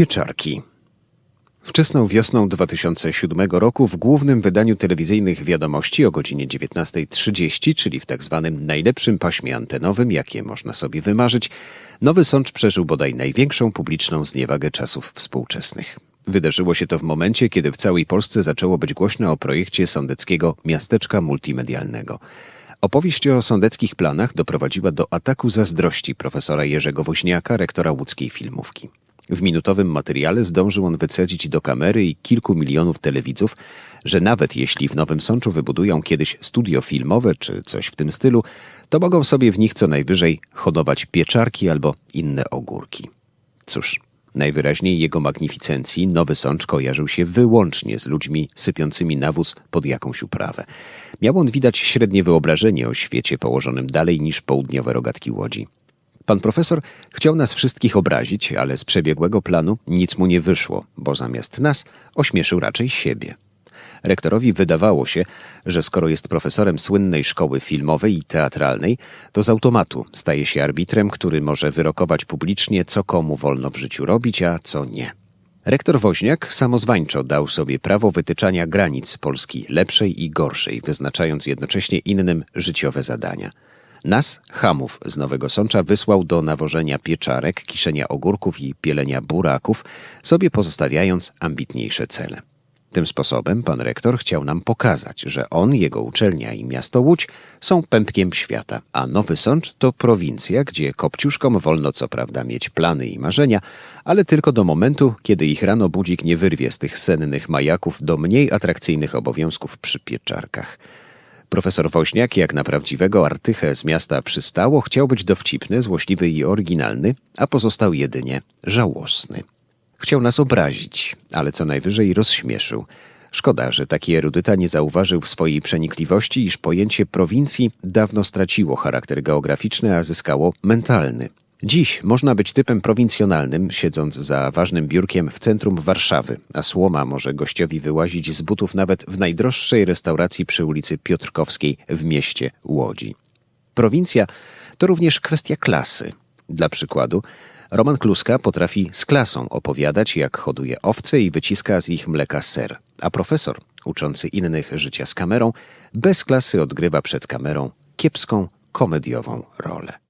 Pieczarki. Wczesną wiosną 2007 roku w głównym wydaniu telewizyjnych wiadomości o godzinie 19.30, czyli w tak zwanym najlepszym paśmie antenowym, jakie można sobie wymarzyć, Nowy Sącz przeżył bodaj największą publiczną zniewagę czasów współczesnych. Wydarzyło się to w momencie, kiedy w całej Polsce zaczęło być głośno o projekcie sądeckiego miasteczka multimedialnego. Opowieść o sądeckich planach doprowadziła do ataku zazdrości profesora Jerzego Woźniaka, rektora łódzkiej filmówki. W minutowym materiale zdążył on wycedzić do kamery i kilku milionów telewidzów, że nawet jeśli w Nowym Sączu wybudują kiedyś studio filmowe czy coś w tym stylu, to mogą sobie w nich co najwyżej hodować pieczarki albo inne ogórki. Cóż, najwyraźniej jego magnificencji Nowy Sącz kojarzył się wyłącznie z ludźmi sypiącymi nawóz pod jakąś uprawę. Miał on widać średnie wyobrażenie o świecie położonym dalej niż południowe rogatki Łodzi. Pan profesor chciał nas wszystkich obrazić, ale z przebiegłego planu nic mu nie wyszło, bo zamiast nas ośmieszył raczej siebie. Rektorowi wydawało się, że skoro jest profesorem słynnej szkoły filmowej i teatralnej, to z automatu staje się arbitrem, który może wyrokować publicznie, co komu wolno w życiu robić, a co nie. Rektor Woźniak samozwańczo dał sobie prawo wytyczania granic Polski lepszej i gorszej, wyznaczając jednocześnie innym życiowe zadania – nas, hamów z Nowego Sącza, wysłał do nawożenia pieczarek, kiszenia ogórków i pielenia buraków, sobie pozostawiając ambitniejsze cele. Tym sposobem pan rektor chciał nam pokazać, że on, jego uczelnia i miasto Łódź są pępkiem świata, a Nowy Sącz to prowincja, gdzie kopciuszkom wolno co prawda mieć plany i marzenia, ale tylko do momentu, kiedy ich rano budzik nie wyrwie z tych sennych majaków do mniej atrakcyjnych obowiązków przy pieczarkach. Profesor Woźniak, jak na prawdziwego artychę z miasta przystało, chciał być dowcipny, złośliwy i oryginalny, a pozostał jedynie żałosny. Chciał nas obrazić, ale co najwyżej rozśmieszył. Szkoda, że taki erudyta nie zauważył w swojej przenikliwości, iż pojęcie prowincji dawno straciło charakter geograficzny, a zyskało mentalny. Dziś można być typem prowincjonalnym, siedząc za ważnym biurkiem w centrum Warszawy, a słoma może gościowi wyłazić z butów nawet w najdroższej restauracji przy ulicy Piotrkowskiej w mieście Łodzi. Prowincja to również kwestia klasy. Dla przykładu, Roman Kluska potrafi z klasą opowiadać, jak hoduje owce i wyciska z ich mleka ser, a profesor, uczący innych życia z kamerą, bez klasy odgrywa przed kamerą kiepską komediową rolę.